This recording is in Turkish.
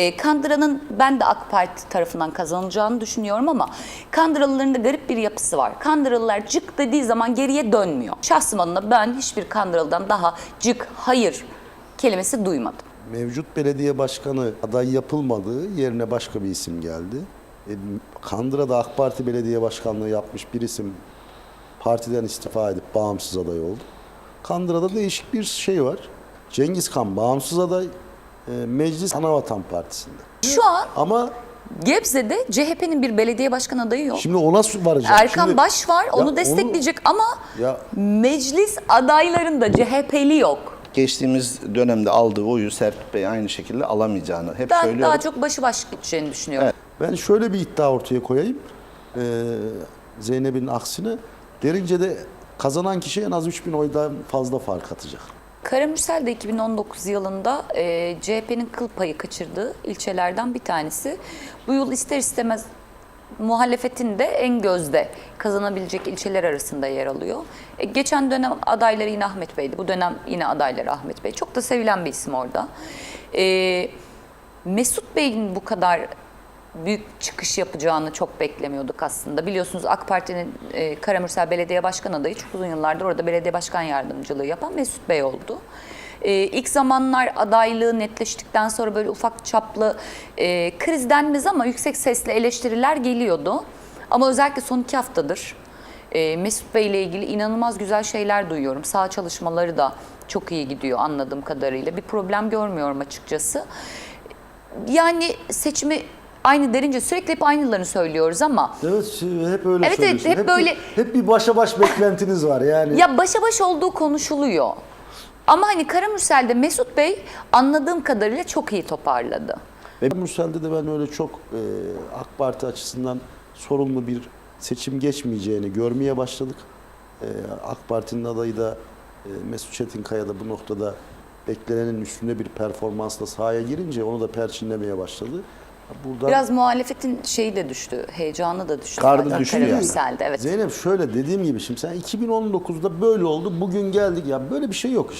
e, Kandıra'nın ben de AK Parti tarafından kazanılacağını düşünüyorum ama Kandıralıların da garip bir yapısı var. Kandıralılar cık dediği zaman geriye dönmüyor. Şahsım adına ben hiçbir Kandıralı'dan daha cık, hayır kelimesi duymadım. Mevcut belediye başkanı aday yapılmadığı yerine başka bir isim geldi. E, Kandıra'da AK Parti belediye başkanlığı yapmış bir isim partiden istifa edip bağımsız aday oldu. Kandıra'da değişik bir şey var. Cengiz Kan bağımsız aday, Meclis Anavatan Partisi'nde. Şu an Ama Gebze'de CHP'nin bir belediye başkan adayı yok. şimdi ona su- varacağım. Erkan Şimdi- Baş var, Ya onu destekleyecek ama Ya- meclis adaylarında CHP'li yok. Geçtiğimiz dönemde aldığı oyu Serpil Bey aynı şekilde alamayacağını hep Ben söylüyorum. daha çok başı baş gideceğini düşünüyorum. Ben şöyle bir iddia ortaya koyayım. Ee, Zeynep'in aksine. Derince'de kazanan kişi en az 3000 oydan fazla fark atacak. Karamürsel de 2019 yılında e, CHP'nin kıl payı kaçırdığı ilçelerden bir tanesi. Bu yıl ister istemez muhalefetin de en gözde kazanabilecek ilçeler arasında yer alıyor. E, geçen dönem adayları yine Ahmet Bey'di. Bu dönem yine adayları Ahmet Bey. Çok da sevilen bir isim orada. E, Mesut Bey'in bu kadar büyük çıkış yapacağını çok beklemiyorduk aslında. Biliyorsunuz AK Parti'nin e, Karamürsel Belediye Başkan adayı çok uzun yıllardır orada belediye başkan yardımcılığı yapan Mesut Bey oldu. E, ilk zamanlar adaylığı netleştikten sonra böyle ufak çaplı e, kriz ama yüksek sesle eleştiriler geliyordu. Ama özellikle son iki haftadır e, Mesut Bey ile ilgili inanılmaz güzel şeyler duyuyorum. Sağ çalışmaları da çok iyi gidiyor anladığım kadarıyla. Bir problem görmüyorum açıkçası. Yani seçimi aynı derince sürekli hep aynılarını söylüyoruz ama Evet hep öyle Evet, evet, söylüyorsun. hep böyle- Bir, hep bir başa baş beklentiniz var yani. ya başa baş olduğu konuşuluyor. Ama hani Karamürsel'de Mesut Bey anladığım kadarıyla çok iyi toparladı. Ve Mürsel'de de ben öyle çok e, AK Parti açısından sorumlu bir seçim geçmeyeceğini görmeye başladık. E, AK Parti'nin adayı da e, Mesut Çetinkaya da bu noktada beklenenin üstünde bir performansla sahaya girince onu da perçinlemeye başladı. Burada Biraz muhalefetin şeyi de düştü, heyecanı da düştü. Kardı düşüyor. Karamürsel'de evet. Zeynep şöyle dediğim gibi şimdi sen 2019'da böyle oldu bugün geldik ya böyle bir şey yok işte.